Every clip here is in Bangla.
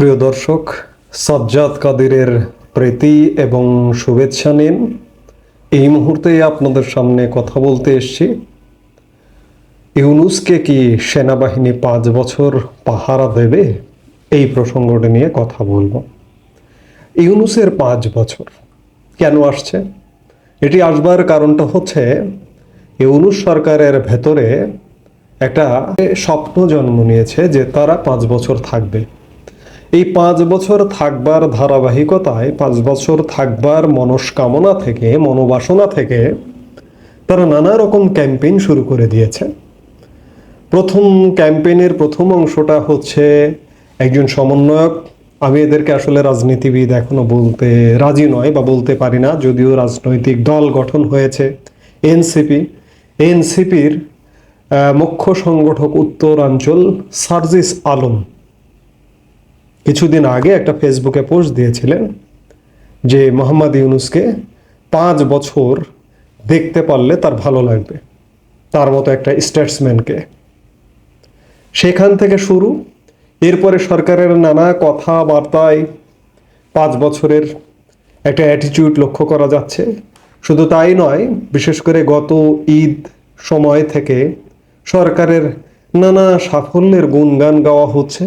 প্রিয় দর্শক, সাজ্জাদ কাদিরের প্রীতি এবং শুভেচ্ছা নিন। এই মুহূর্তে আপনাদের সামনে কথা বলতে এসেছি। ইউনুসকে কি সেনাবাহিনী পাঁচ বছর পাহারা দেবে? এই প্রসঙ্গটা নিয়ে কথা বলব। ইউনুসের পাঁচ বছর কেন আসছে? এটি আসবার কারণটা হচ্ছে, ইউনুস সরকারের ভেতরে একটা স্বপ্ন জন্ম নিয়েছে যে তারা পাঁচ বছর থাকবে। এই পাঁচ বছর থাকবার ধারাবাহিকতায়, পাঁচ বছর থাকবার মনস্কামনা থেকে, মনোবাসনা থেকে তারা নানা রকম ক্যাম্পেইন শুরু করে দিয়েছে। প্রথম ক্যাম্পেইনের প্রথম অংশটা হচ্ছে একজন সমন্বয়ক। আমি এদেরকে আসলে রাজনীতিবিদ এখনও বলতে রাজি নয় বা বলতে পারি না, যদিও রাজনৈতিক দল গঠন হয়েছে। এনসিপি, এনসিপির মুখ্য সংগঠক উত্তরাঞ্চল সার্জিস আলম। কিছুদিন আগে একটা ফেসবুকে পোস্ট দিয়েছিলেন যে মোহাম্মদ ইউনুসকে পাঁচ বছর দেখতে পারলে তার ভালো লাগবে, তার মতো একটা স্টেটসম্যানকে সেখান থেকে শুরু, এরপরে সরকারের নানা কথাবার্তায় পাঁচ বছরের একটা অ্যাটিটিউড লক্ষ্য করা যাচ্ছে। শুধু তাই নয়, বিশেষ করে গত ঈদ সময় থেকে সরকারের নানা সাফল্যের গুণগান গাওয়া হচ্ছে।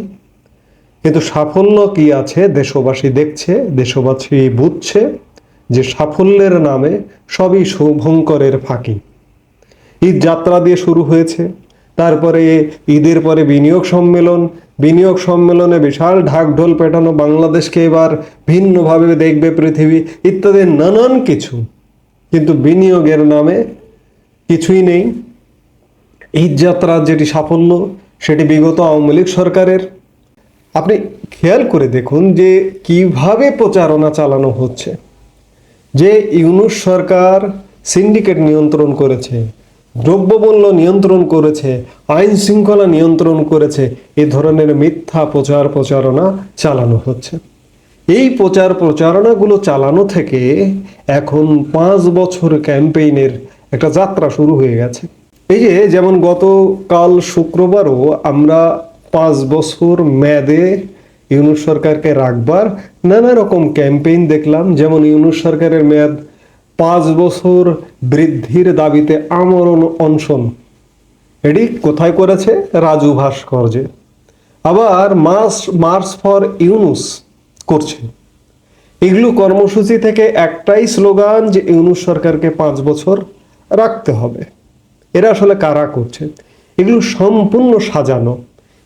কিন্তু সাফল্য কি আছে? দেশবাসী দেখছে, দেশবাসী বুঝছে যে সাফল্যের নামে সবই শুভঙ্করের ফাঁকি। ঈদ যাত্রা দিয়ে শুরু হয়েছে। তারপরে ঈদের পরে বিনিয়োগ সম্মেলন। বিনিয়োগ সম্মেলনে বিশাল ঢাকঢোল পেটানো বাংলাদেশকে এবার ভিন্নভাবে দেখবে পৃথিবী ইত্যাদি নানান কিছু। কিন্তু বিনিয়োগের নামে কিছুই নেই। ঈদ যাত্রার যেটি সাফল্য, সেটি বিগত আওয়ামী লীগ সরকারের। আপনি খেয়াল করে দেখুন যে কীভাবে প্রচারণা চালানো হচ্ছে। যে ইউনুস সরকার সিন্ডিকেট নিয়ন্ত্রণ করেছে, দ্রব্যমূল্য নিয়ন্ত্রণ করেছে, আইন শৃঙ্খলা নিয়ন্ত্রণ করেছে, এ ধরনের মিথ্যা প্রচার প্রচারণা চালানো হচ্ছে। এই প্রচার প্রচারণাগুলো চালানো থেকে এখন পাঁচ বছর ক্যাম্পেইনের একটা যাত্রা শুরু হয়ে গেছে। এই যে যেমন গতকাল শুক্রবারও আমরা পাঁচ বছর মেয়াদে ইউনুস সরকারকে রাখবার নানা রকম ক্যাম্পেইন দেখলাম। যেমন ইউনুস সরকারের মেয়াদ পাঁচ বছর বৃদ্ধির দাবিতে আমরণ অনশন। এটি কোথায় করেছে? রাজু ভাস্কর্যে। আবার মার্চ মার্চ ফর ইউনুস করছে। এগুলো কর্মসূচি থেকে একটাই স্লোগান যে ইউনুস সরকারকে পাঁচ বছর রাখতে হবে। এরা আসলে কারা করছে? এগুলো সম্পূর্ণ সাজানো।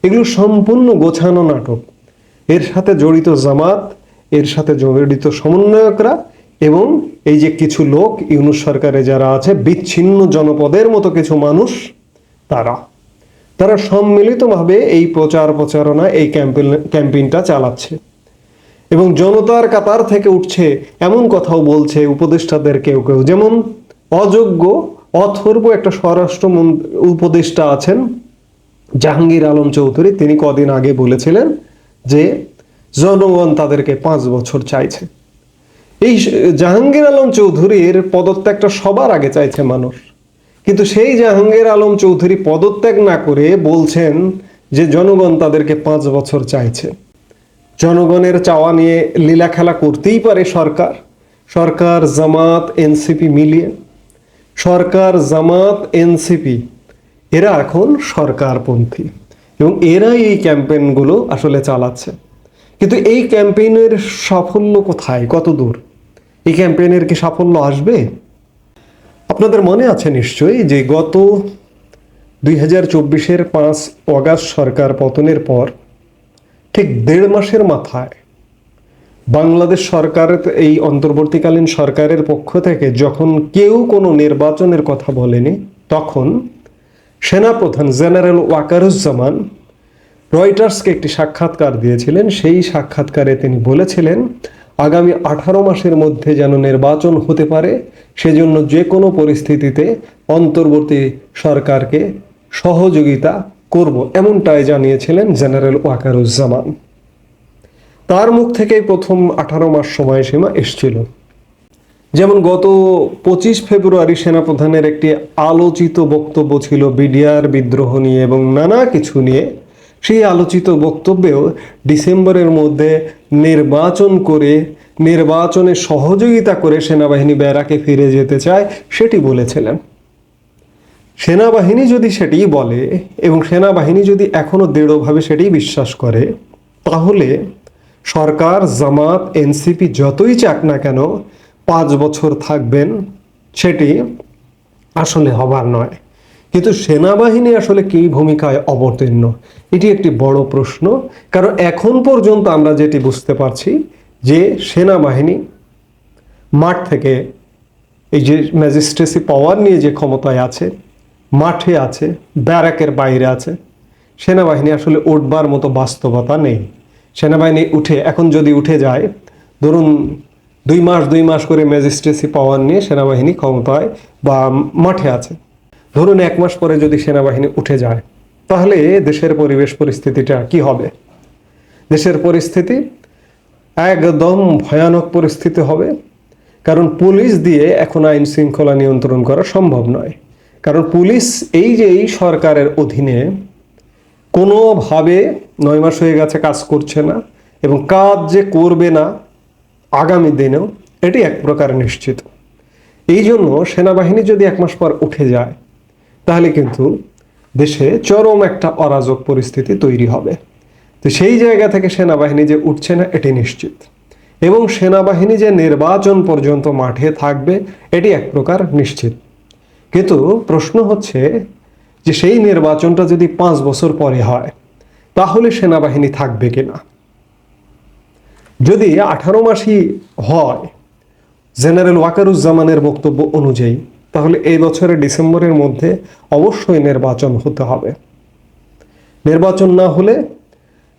এগুলো সম্পূর্ণ গোছানো নাটক। এর সাথে জড়িত জামাত, এর সাথে জড়িত সমন্বয়করা এবং এই যে কিছু লোক, ইউনুস সরকারে যারা আছে, বিচ্ছিন্ন জনপদের মতো কিছু মানুষ, তারা। তারা সম্মিলিতভাবে এই প্রচার প্রচারণা, এই ক্যাম্পেইন ক্যাম্পেইনটা চালাচ্ছে। এবং জনতার কাতার থেকে উঠছে এমন কথাও বলছে উপদেষ্টাদের কেউ কেউ। যেমন, অযোগ্য, অথর্ব একটা স্বরাষ্ট্র উপদেষ্টা আছেন জাহাঙ্গীর আলম চৌধুরী, তিনি কদিন আগে বলেছিলেন যে জনগণ তাদেরকে পাঁচ বছর চাইছে। এই জাহাঙ্গীর আলম চৌধুরীর পদত্যাগটা সবার আগে চাইছে মানুষ। কিন্তু সেই জাহাঙ্গীর আলম চৌধুরী পদত্যাগ না করে বলছেন যে জনগণ তাদেরকে পাঁচ বছর চাইছে। জনগণের চাওয়া নিয়ে লীলা খেলা করতেই পারে সরকার। সরকার জামাত, এনসিপি মিলিয়ে। সরকার, জামাত, এনসিপি এরা এখন সরকারপন্থী এবং এরাই এই ক্যাম্পেইনগুলো আসলে চালাচ্ছে। কিন্তু এই ক্যাম্পেইনের সাফল্য কোথায়? কত দূর? এই ক্যাম্পেইনের কি সাফল্য আসবে? আপনাদের মনে আছে নিশ্চয়ই যে গত দুই হাজার চব্বিশের পাঁচ অগাস্ট সরকার পতনের পর ঠিক দেড় মাসের মাথায় বাংলাদেশ সরকার এই অন্তর্বর্তীকালীন সরকারের পক্ষ থেকে যখন কেউ কোনো নির্বাচনের কথা বলেনি, তখন সেনাপ্রধান জেনারেল ওয়াকারুজ্জামান রয়টার্সকে একটি সাক্ষাৎকার দিয়েছিলেন। সেই সাক্ষাৎকারে তিনি বলেছিলেন, আগামী আঠারো মাসের মধ্যে যেন নির্বাচন হতে পারে, সেজন্য যে কোনো পরিস্থিতিতে অন্তর্বর্তী সরকারকে সহযোগিতা করব। এমনটাই জানিয়েছিলেন জেনারেল ওয়াকারুজ্জামান। তার মুখ থেকেই প্রথম আঠারো মাস সময়সীমা এসছিল। যেমন গত পঁচিশ ফেব্রুয়ারি সেনাপ্রধানের একটি আলোচিত বক্তব্য ছিল বিডিআর বিদ্রোহ নিয়ে এবং নানা কিছু নিয়ে। সেই আলোচিত বক্তব্যেও ডিসেম্বরের মধ্যে নির্বাচন করে, নির্বাচনে সহযোগিতা করে সেনাবাহিনী ব্যারাকে ফিরে যেতে চায়, সেটি বলেছিলেন। সেনাবাহিনী যদি সেটি বলে এবং সেনাবাহিনী যদি এখনও দৃঢ়ভাবে সেটি বিশ্বাস করে, তাহলে সরকার, জামাত, এনসিপি যতই চাক না কেন পাঁচ বছর থাকবেন, সেটি আসলে হবার নয়। কিন্তু সেনাবাহিনী আসলে কী ভূমিকায় অবতীর্ণ? এটি একটি বড় প্রশ্ন। কারণ এখন পর্যন্ত আমরা যেটি বুঝতে পারছি, যে সেনাবাহিনী মাঠ থেকে এই যে ম্যাজিস্ট্রেসি পাওয়ার নিয়ে যে ক্ষমতায় আছে, মাঠে আছে, ব্যারাকের বাইরে আছে, সেনাবাহিনী আসলে উঠবার মতো বাস্তবতা নেই। সেনাবাহিনী উঠে, এখন যদি উঠে যায়, ধরুন দুই মাস দুই মাস করে ম্যাজিস্ট্রেসি পাওয়ার নিয়ে সেনাবাহিনী ক্ষমতায় বা মাঠে আছে। ধরুন এক মাস পরে যদি সেনাবাহিনী উঠে যায়, তাহলে দেশের পরিবেশ পরিস্থিতিটা কি হবে? দেশের পরিস্থিতি একদম ভয়ানক পরিস্থিতি হবে। কারণ পুলিশ দিয়ে এখন আইন শৃঙ্খলা নিয়ন্ত্রণ করা সম্ভব নয়। কারণ পুলিশ এই যে এই সরকারের অধীনে কোনোভাবে নয় মাস হয়ে গেছে কাজ করছে না এবং কাজ যে করবে না আগামী দিনেও এটি এক প্রকার নিশ্চিত। এই জন্য সেনাবাহিনী যদি এক মাস পর উঠে যায়, তাহলে কিন্তু দেশে চরম একটা অরাজক পরিস্থিতি তৈরি হবে। তো সেই জায়গা থেকে সেনাবাহিনী যে উঠছে না, এটি নিশ্চিত। এবং সেনাবাহিনী যে নির্বাচন পর্যন্ত মাঠে থাকবে, এটি এক প্রকার নিশ্চিত। কিন্তু প্রশ্ন হচ্ছে যে সেই নির্বাচনটা যদি পাঁচ বছর পরে হয়, তাহলে সেনাবাহিনী থাকবে কিনা? যদি আঠারো মাসই হয় জেনারেল ওয়াকারুজ্জামানের বক্তব্য অনুযায়ী, তাহলে এই বছরের ডিসেম্বরের মধ্যে অবশ্যই নির্বাচন হতে হবে। নির্বাচন না হলে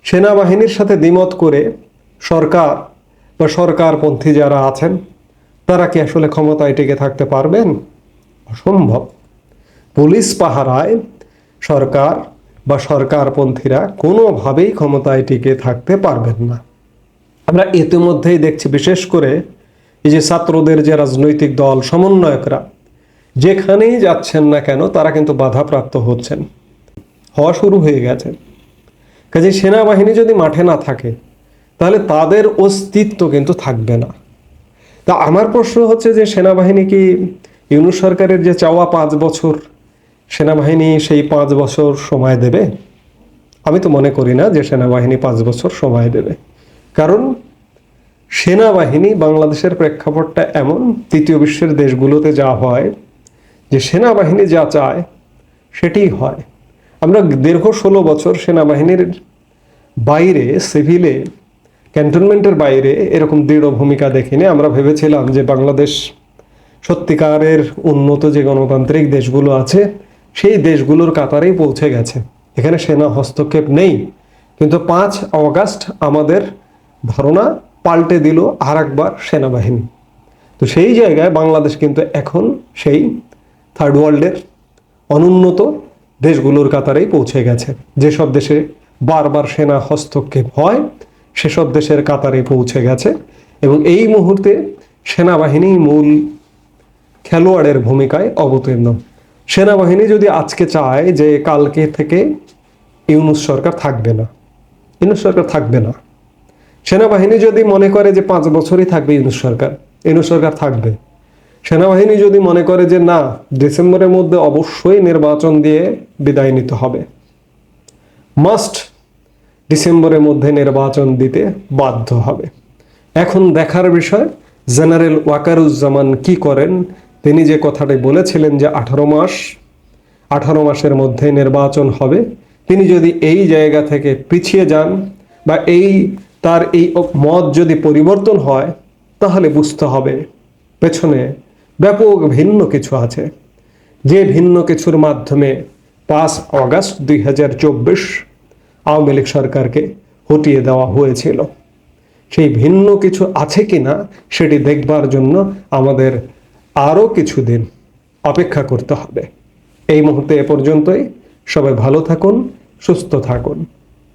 সেনাবাহিনীর সাথে দ্বিমত করে সরকার বা সরকারপন্থী যারা আছেন, তারা কি আসলে ক্ষমতায় টিকে থাকতে পারবেন? অসম্ভব। পুলিশ পাহারায় সরকার বা সরকারপন্থীরা কোনোভাবেই ক্ষমতায় টিকে থাকতে পারবেন না। আমরা ইতিমধ্যেই দেখছি, বিশেষ করে এই যে ছাত্রদের যে রাজনৈতিক দল, সমন্বয়করা, যেখানেই যাচ্ছেন না কেন, তারা কিন্তু বাধাপ্রাপ্ত হচ্ছেন। হওয়া শুরু হয়ে গেছে। কাজে সেনাবাহিনী যদি মাঠে না থাকে, তাহলে তাদের অস্তিত্ব কিন্তু থাকবে না। তা আমার প্রশ্ন হচ্ছে যে, সেনাবাহিনী কি ইউনুস সরকারের যে চাওয়া পাঁচ বছর, সেনাবাহিনী সেই পাঁচ বছর সময় দেবে? আমি তো মনে করি না যে সেনাবাহিনী পাঁচ বছর সময় দেবে। কারণ সেনাবাহিনী বাংলাদেশের প্রেক্ষাপটটা এমন, তৃতীয় বিশ্বের দেশগুলোতে যা হয়, যে সেনাবাহিনী যা চায়, সেটিই হয়। আমরা দীর্ঘ ষোলো বছর সেনাবাহিনীর বাইরে, সিভিলে, ক্যান্টনমেন্টের বাইরে এরকম দৃঢ় ভূমিকা দেখিনি। আমরা ভেবেছিলাম যে বাংলাদেশ সত্যিকারের উন্নত যে গণতান্ত্রিক দেশগুলো আছে, সেই দেশগুলোর কাতারেই পৌঁছে গেছে। এখানে সেনা হস্তক্ষেপ নেই। কিন্তু পাঁচ অগাস্ট আমাদের ধারণা পাল্টে দিল আর একবার সেনাবাহিনী। তো সেই জায়গায় বাংলাদেশ কিন্তু এখন সেই থার্ড ওয়ার্ল্ডের অনুন্নত দেশগুলোর কাতারেই পৌঁছে গেছে। যেসব দেশে বারবার সেনা হস্তক্ষেপ হয়, সেসব দেশের কাতারে পৌঁছে গেছে এবং এই মুহূর্তে সেনাবাহিনী মূল খেলোয়াড়ের ভূমিকায় অবতীর্ণ। সেনাবাহিনী যদি আজকে চায় যে কালকে থেকে ইউনুস সরকার থাকবে না, ইউনুস সরকার থাকবে না সেনাবাহিনী যদি মনে করে যে পাঁচ বছরই থাকবে ইউনুস সরকার ইউনুস সরকার থাকবে। সেনাবাহিনী যদি মনে করে যে না, ডিসেম্বরের মধ্যে অবশ্যই নির্বাচন দিয়ে বিদায় নিতে হবে। মাস্ট ডিসেম্বরের মধ্যে নির্বাচন দিতে বাধ্য হবে। এখন দেখার বিষয়, জেনারেল ওয়াকারুজ্জামান কি করেন? তিনি যে কথাটি বলেছিলেন যে আঠারো মাস, আঠারো মাসের মধ্যে নির্বাচন হবে, তিনি যদি এই জায়গা থেকে পিছিয়ে যান বা এই তার এই মত যদি পরিবর্তন হয়, তাহলে বুঝতে হবে, পেছনে ব্যাপক ভিন্ন কিছু আছে। যে ভিন্ন কিছুর মাধ্যমে পাঁচ অগাস্ট দুই হাজার চব্বিশ আওয়ামী লীগ সরকারকে হটিয়ে দেওয়া হয়েছিল। সেই ভিন্ন কিছু আছে কি না সেটি দেখবার জন্য আমাদের আরও কিছুদিন অপেক্ষা করতে হবে। এই মুহূর্তে এ পর্যন্তই। সবাই ভালো থাকুন, সুস্থ থাকুন।